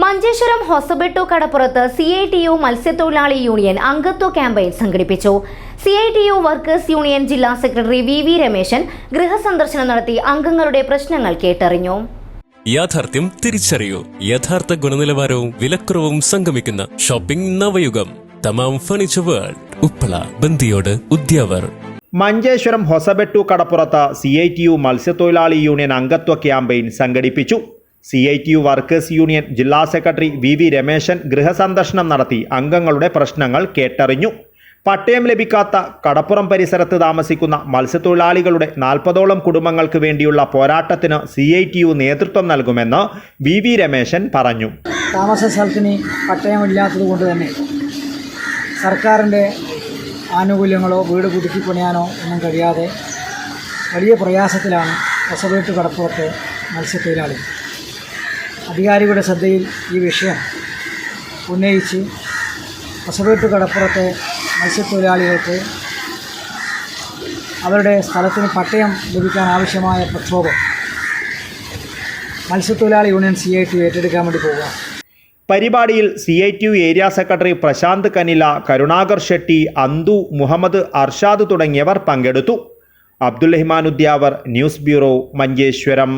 മഞ്ചേശ്വരം ഹൊസബെട്ടോ കടപ്പുറത്ത് C I T U മത്സ്യത്തൊഴിലാളി union അംഗത്വ ക്യാമ്പയിൻ സംഘടിപ്പിച്ചു. C I T U workers union ജില്ലാ സെക്രട്ടറി വി വി രമേശൻ ഗൃഹസന്ദർശനം നടത്തി അംഗങ്ങളുടെ പ്രശ്നങ്ങൾ കേട്ടറിഞ്ഞു. യാഥാർത്ഥ്യം തിരിച്ചറിയൂ. യഥാർത്ഥ ഗുണനിലവാരവും വിലക്കുറവും സംഗമിക്കുന്ന shopping Navayugam. Thamam furniture world. Uppala Bandiyod Udyavar. Manjeshwaram Hosabettu കടപ്പുറത്ത് സി ഐ ടി യു മത്സ്യത്തൊഴിലാളി യൂണിയൻ അംഗത്വ ക്യാമ്പയിൻ സംഘടിപ്പിച്ചു. C I T U workers union ജില്ലാ സെക്രട്ടറി വി വി രമേശൻ ഗൃഹസന്ദർശനം നടത്തി അംഗങ്ങളുടെ പ്രശ്നങ്ങൾ കേട്ടറിഞ്ഞു. പട്ടയം ലഭിക്കാത്ത കടപ്പുറം പരിസരത്ത് താമസിക്കുന്ന മത്സ്യത്തൊഴിലാളികളുടെ നാൽപ്പതോളം കുടുംബങ്ങൾക്ക് വേണ്ടിയുള്ള പോരാട്ടത്തിന് സി ഐ ടി യു നേതൃത്വം നൽകുമെന്ന് വി വി രമേശൻ പറഞ്ഞു. താമസ സ്ഥലത്തിന് പട്ടയമില്ലാത്തത് കൊണ്ട് തന്നെ സർക്കാരിന്റെ ആനുകൂല്യങ്ങളോ വീട് പുതുക്കി പണിയാനോ ഒന്നും കഴിയാതെ വലിയ പ്രയാസത്തിലാണ് കടപ്പുറത്തെ മത്സ്യത്തൊഴിലാളി അധികാരികളുടെ ശ്രദ്ധയിൽ ഈ വിഷയം ഉന്നയിച്ച് പസവേട്ട് കടപ്പുറത്തെ മത്സ്യത്തൊഴിലാളികൾക്ക് അവരുടെ സ്ഥലത്തിന് പട്ടയം ലഭിക്കാൻ ആവശ്യമായ പ്രക്ഷോഭം. മത്സ്യത്തൊഴിലാളി യൂണിയൻ സി ഐ ടി ഏറ്റെടുക്കാൻ വേണ്ടി പോവുക. പരിപാടിയിൽ C I T U area secretary Prashanth Kanila Karunakar Shetty Anthu Muhammad Arshad തുടങ്ങിയവർ പങ്കെടുത്തു. Abdul Rahman Udyavar news bureau Manjeshwaram.